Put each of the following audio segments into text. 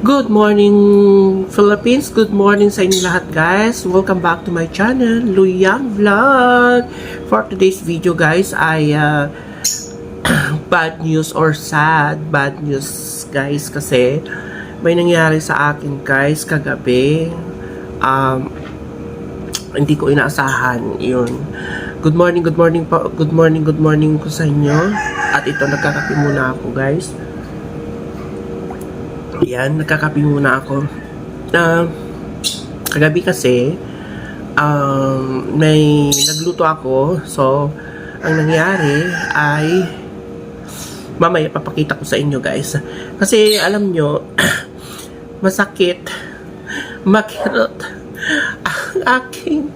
Good morning Philippines, good morning sa inyo lahat guys. Welcome back to my channel, Luyang Vlog. For today's video guys ay uh, bad news or sad bad news guys kasi may nangyari sa akin guys kagabi. Um, hindi ko inaasahan yun. Good morning, good morning. Good morning, good morning ko sa inyo. At ito, nagkakape muna ako guys. Yan, nagkakape muna ako. Na kagabi kasi um, may nagluto ako. So, ang nangyari ay mamaya papakita ko sa inyo guys. Kasi alam nyo, masakit, makirot ang aking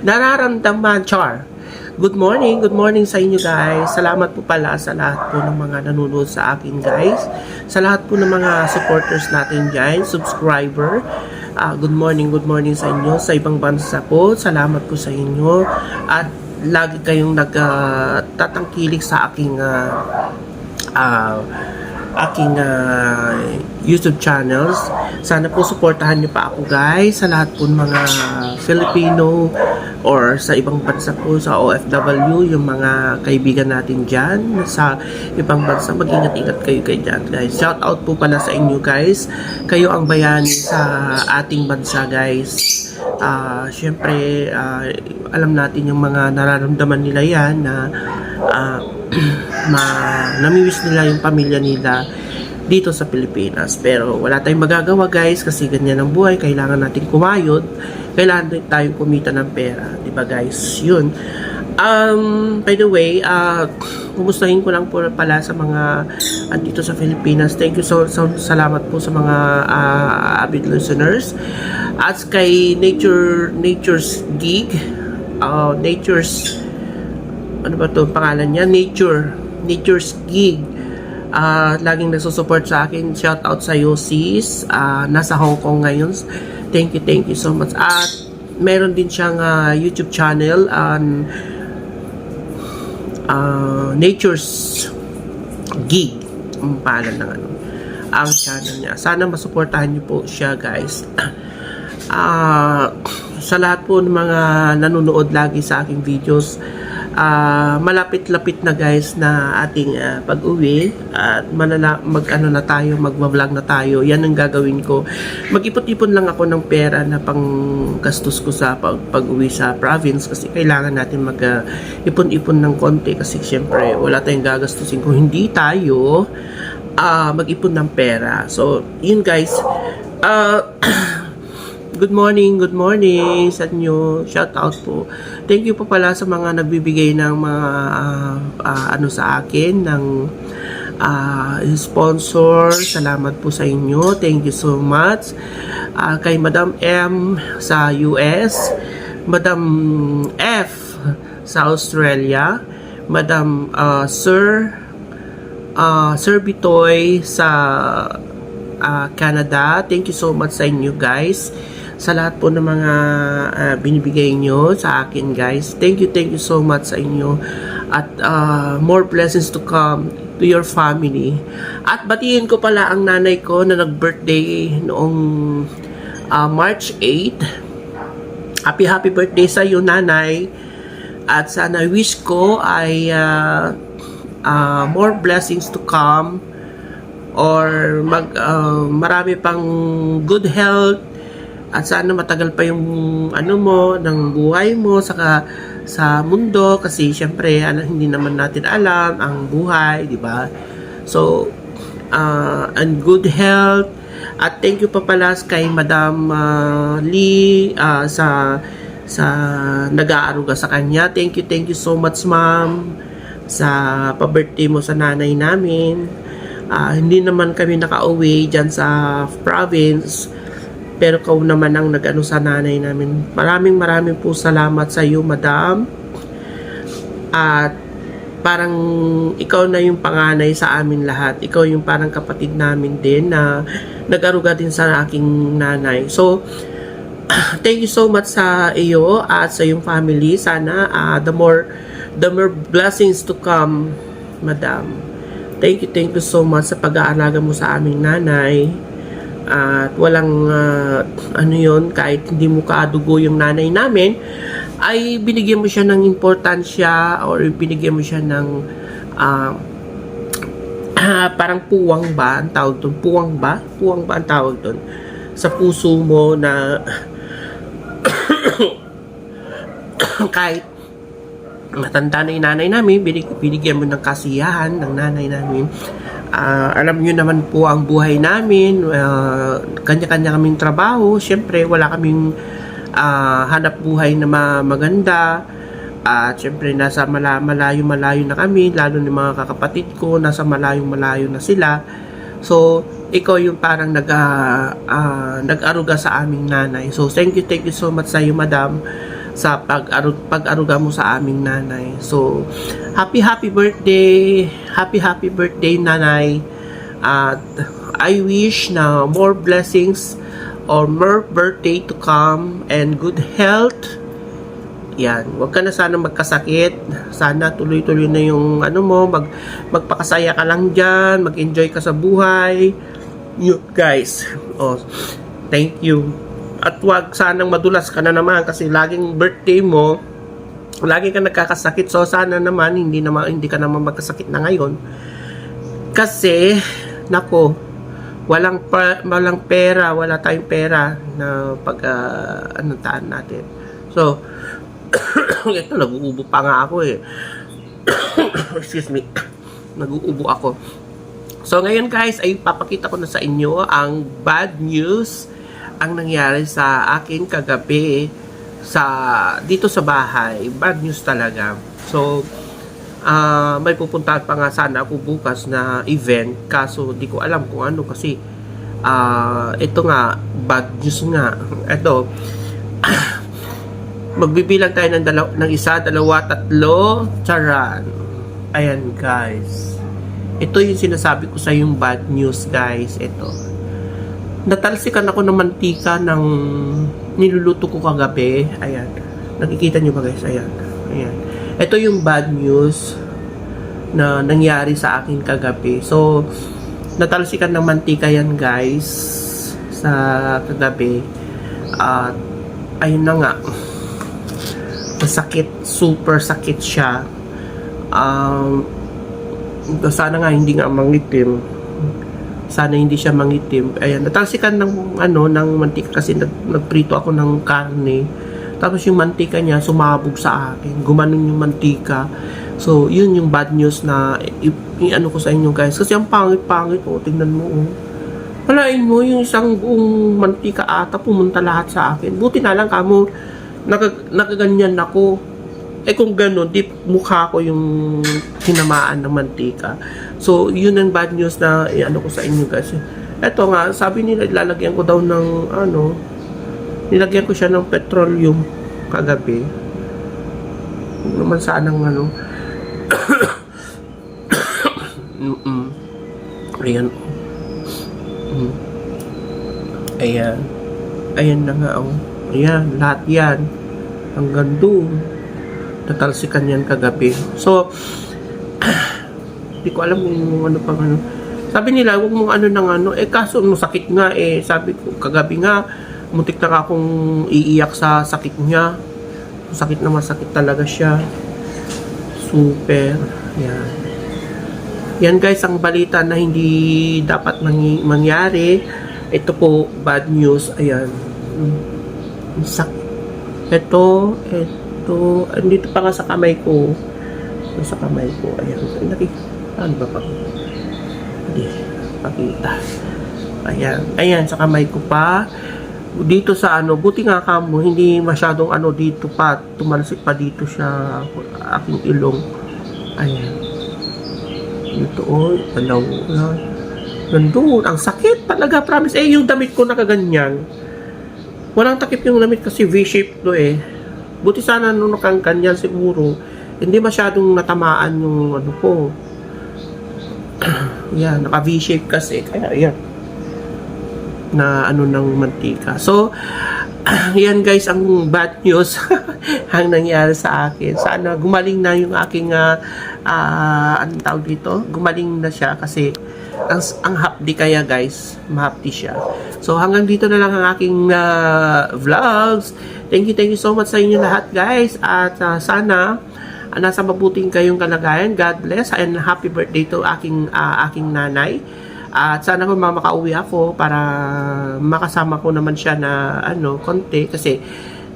nararamdaman. Char. Good morning, good morning sa inyo guys. Salamat po pala sa lahat po ng mga nanonood sa akin guys. Sa lahat po ng mga supporters natin dyan, subscriber. Ah, good morning, good morning sa inyo. Sa ibang bansa po, salamat po sa inyo. At lagi kayong nagtatangkilik sa aking ah, ah, aking ah, YouTube channels. Sana po suportahan niyo pa ako guys sa lahat po mga Filipino or sa ibang bansa po sa OFW, yung mga kaibigan natin dyan sa ibang bansa, mag-ingat-ingat kayo kayo dyan guys. Shout out po pala sa inyo guys. Kayo ang bayani sa ating bansa guys. Ah, syempre, ah, alam natin yung mga nararamdaman nila yan na ah, ma namimiss nila yung pamilya nila dito sa Pilipinas. Pero wala tayong magagawa guys kasi ganyan ang buhay. Kailangan natin kumayod. Kailangan din tayong kumita ng pera. ba guys? Yun. Um, by the way, uh, kumustahin ko lang po pala sa mga andito sa Pilipinas. Thank you so, so salamat po sa mga uh, avid listeners. At kay Nature Nature's Gig, uh, Nature's ano ba to pangalan niya? Nature. Nature's Gig. Ah, laging nagsusupport sa akin. Shout out sa iyo, sis. Ah, nasa Hong Kong ngayon. Thank you, thank you so much. At meron din siyang ah, YouTube channel on ah, Nature's Gig. Ang pangalan ng ano. Ang channel niya. Sana masuportahan niyo po siya, guys. Ah, sa lahat po ng mga nanonood lagi sa aking videos, ah, malapit-lapit na guys na ating ah, pag-uwi at malala mag ano na tayo, magva-vlog na tayo. Yan ang gagawin ko. Mag-ipot-ipon lang ako ng pera na pang gastos ko sa pag- pag-uwi sa province kasi kailangan natin mag ah, ipon-ipon ng konti kasi syempre wala tayong gagastusin kung hindi tayo ah, mag-ipon ng pera. So, yun guys. Ah, Good morning, good morning sa inyo. Shout out po. Thank you po pala sa mga nagbibigay ng mga ah, ah, ano sa akin ng ah, sponsor. Salamat po sa inyo. Thank you so much. Ah, kay Madam M sa US, Madam F sa Australia, Madam ah, Sir ah, Sir Bitoy sa ah, Canada. Thank you so much sa inyo guys. Sa lahat po ng mga ah, binibigay nyo sa akin guys. Thank you, thank you so much sa inyo. At ah, more blessings to come to your family. At batiin ko pala ang nanay ko na nag-birthday noong ah, March 8. Happy happy birthday sa iyo nanay. At sana wish ko ay ah, ah, more blessings to come or mag ah, marami pang good health at sana matagal pa yung ano mo ng buhay mo saka sa mundo kasi syempre ano, hindi naman natin alam ang buhay, di ba? So uh, and good health at thank you pa pala kay Madam ah, Lee ah, sa sa nag-aaruga sa kanya. Thank you, thank you so much, ma'am, sa pa-birthday mo sa nanay namin. Ah, hindi naman kami nakauwi dyan sa province pero kau naman ang nag-ano sa nanay namin. Maraming maraming po salamat sa iyo, madam. At parang ikaw na yung panganay sa amin lahat. Ikaw yung parang kapatid namin din na nag-aruga din sa aking nanay. So, thank you so much sa iyo at sa iyong family. Sana ah, the more the more blessings to come, madam. Thank you, thank you so much sa pag-aalaga mo sa aming nanay. At walang ah, ano yon kahit hindi mo kadugo yung nanay namin ay binigyan mo siya ng importansya or binigyan mo siya ng ah, ah, parang puwang ba ang tawag doon puwang ba? Puwang ba ang tawag doon sa puso mo na kahit matanda na yung nanay namin, binig, binigyan mo ng kasiyahan ng nanay namin. Ah, alam nyo naman po ang buhay namin, ah, kanya-kanya kaming trabaho, syempre wala kaming ah, hanap buhay na ma- maganda. At syempre nasa mala- malayo-malayo na kami, lalo ng mga kakapatid ko, nasa malayo-malayo na sila. So, ikaw yung parang nag, ah, ah, nag-aruga sa aming nanay. So, thank you, thank you so much sa iyo, madam sa pag-arug pag-aruga mo sa aming nanay. So, happy happy birthday. Happy happy birthday nanay. At I wish na more blessings or more birthday to come and good health. Yan, huwag ka na sana magkasakit. Sana tuloy-tuloy na yung ano mo, mag magpakasaya ka lang diyan, mag-enjoy ka sa buhay. Yun, guys. Oh, thank you. At wag sanang madulas ka na naman kasi laging birthday mo, lagi ka nagkakasakit. So sana naman hindi naman hindi ka naman magkasakit na ngayon. Kasi nako, walang pa, walang pera, wala tayong pera na pag uh, ano taan natin. So ito nag-uubo pa nga ako eh. Excuse me. Nag-uubo ako. So ngayon guys ay papakita ko na sa inyo ang bad news ang nangyari sa akin kagabi sa dito sa bahay. Bad news talaga. So ah may pupuntahan pa nga sana ako bukas na event kaso di ko alam kung ano kasi ah ito nga bad news nga. Ito magbibilang tayo ng, dalaw- ng isa, dalawa, tatlo, charan. Ayan guys. Ito yung sinasabi ko sa yung bad news guys. Ito natalsikan ako ng mantika ng niluluto ko kagabi. Ayan. Nakikita nyo ba guys? Ayan. Ayan. Ito yung bad news na nangyari sa akin kagabi. So, natalsikan ng mantika yan guys sa kagabi. At ayun na nga. Masakit. Super sakit siya. Um, sana nga hindi nga mangitim sana hindi siya mangitim. Ayan, natalsikan ng ano ng mantika kasi nag, nagprito ako ng karne. Tapos yung mantika niya sumabog sa akin. Gumanon yung mantika. So, yun yung bad news na i- i- ano ko sa inyo guys. Kasi ang pangit-pangit oh, tingnan mo oh. Walain mo yung isang buong mantika ata pumunta lahat sa akin. Buti na lang kamo nakag, nakaganyan ako. Eh kung gano'n, di mukha ko yung tinamaan ng mantika. So, yun ang bad news na eh, ano ko sa inyo guys. Eto nga, sabi nila ilalagyan ko daw ng ano, nilagyan ko siya ng petroleum kagabi. Huwag naman sanang ano. Mm-mm. Ayan. Mm. Ayan. Ayan na nga oh. Ayan, lahat yan. Hanggang doon natalsikan yan kagabi. So, hindi ko alam kung ano pang ano. Sabi nila, huwag mong ano ng ano. Eh, kaso, no, sakit nga eh. Sabi ko, kagabi nga, muntik na akong iiyak sa sakit niya. Sakit na masakit talaga siya. Super. Yan. Yan guys, ang balita na hindi dapat mangi- mangyari. Ito po, bad news. Ayan. Sakit. Ito, ito, andito pa nga sa kamay ko. Sa kamay ko. Ayan. Ay, nakik... Ano ba pa? Hindi. Pakita. Ayan. Ayan, sa kamay ko pa. Dito sa ano, buti nga kamo, hindi masyadong ano dito pa. Tumalsik pa dito siya aking ilong. Ayan. Dito, oh, dalaw. Nandun, ang sakit talaga, promise. Eh, yung damit ko nakaganyan. Walang takip yung damit kasi V-shape to eh. Buti sana nung nakangganyan siguro, hindi masyadong natamaan yung ano ko. yan, naka V-shape kasi. Kaya yan. Na ano ng mantika. So, yan guys ang bad news ang nangyari sa akin. Sana gumaling na yung aking uh, uh, anong tawag dito? Gumaling na siya kasi ang, ang hapdi kaya guys, mahapdi siya. So hanggang dito na lang ang aking ah, vlogs. Thank you, thank you so much sa inyo lahat guys. At ah, sana ah, nasa mabuting kayong kalagayan. God bless and happy birthday to aking ah, aking nanay. At sana kung makauwi ako para makasama ko naman siya na ano, konti kasi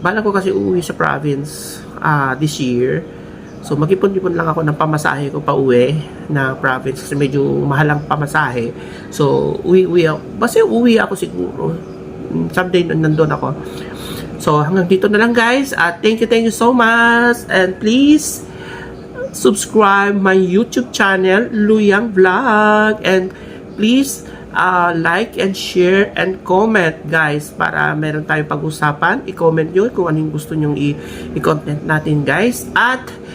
bala ko kasi uuwi sa province ah, this year. So mag-ipon-ipon lang ako ng pamasahe ko pa uwi na province kasi medyo mahal ang pamasahe. So uwi-uwi ako. Basta uwi ako siguro. Someday nandun ako. So hanggang dito na lang guys. At thank you, thank you so much. And please subscribe my YouTube channel, Luyang Vlog. And please uh, like and share and comment guys para meron tayong pag-usapan. I-comment nyo kung anong gusto nyong i-content natin guys. At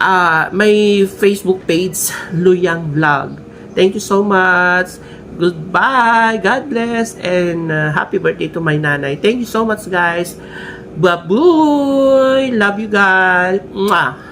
uh, may Facebook page, Luyang Vlog. Thank you so much. Goodbye. God bless. And uh, happy birthday to my nanay. Thank you so much guys. Babuy! Love you guys. Mwah!